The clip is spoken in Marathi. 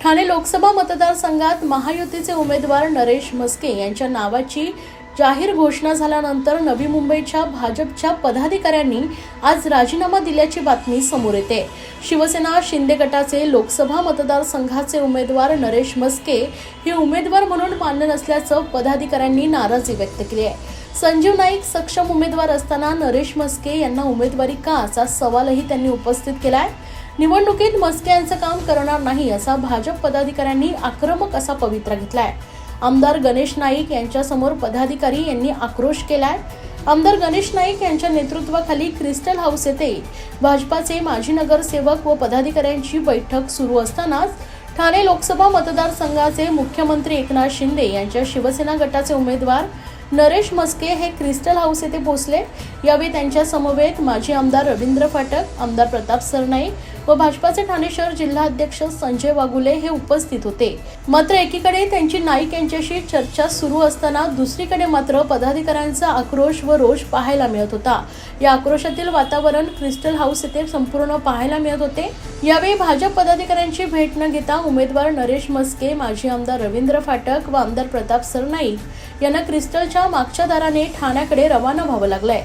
ठाणे लोकसभा मतदारसंघात महायुतीचे उमेदवार नरेश मस्के यांच्या नावाची जाहीर घोषणा झाल्यानंतर नवी मुंबईच्या भाजपच्या पदाधिकाऱ्यांनी आज राजीनामा दिल्याची बातमी समोर येते. शिवसेना शिंदे गटाचे लोकसभा मतदारसंघाचे उमेदवार नरेश मस्के हे उमेदवार म्हणून मान्य नसल्याचं पदाधिकाऱ्यांनी नाराजी व्यक्त केली आहे. संजीव नाईक सक्षम उमेदवार असताना नरेश मस्के यांना उमेदवारी का असा सवालही त्यांनी उपस्थित केला आहे निवडणुकीत मस्के यांचं काम करणार नाही असा भाजप पदाधिकाऱ्यांनी आक्रमक असा पवित्रा घेतलाय. आमदार गणेश नाईक यांच्यासमोर पदाधिकारी यांनी आक्रोश केलाय. आमदार गणेश नाईक यांच्या नेतृत्वाखाली क्रिस्टल हाऊस येथे भाजपाचे माजी नगरसेवक व पदाधिकाऱ्यांची बैठक सुरू असतानाच ठाणे लोकसभा मतदारसंघाचे मुख्यमंत्री एकनाथ शिंदे यांच्या शिवसेना गटाचे उमेदवार नरेश मस्के हे क्रिस्टल हाऊस येथे पोहोचले. यावेळी त्यांच्या समवेत माजी आमदार रवींद्र फाटक आमदार प्रताप सरनाईक व भाजपाचे ठाणे शहर जिल्हाध्यक्ष संजय वागुले हे उपस्थित होते. मात्र एकीकडे त्यांची नाईक यांच्याशी चर्चा सुरू असताना दुसरीकडे मात्र पदाधिकाऱ्यांचा आक्रोश व रोष पाहायला मिळत होता. या आक्रोशातील वातावरण क्रिस्टल हाऊस येथे संपूर्ण पाहायला मिळत होते. यावेळी भाजप पदाधिकाऱ्यांची भेट न घेता उमेदवार नरेश मस्के माजी आमदार रवींद्र फाटक व आमदार प्रताप सरनाईक यांना क्रिस्टलच्या मागच्या दाराने ठाण्याकडे रवाना व्हावं लागलंय.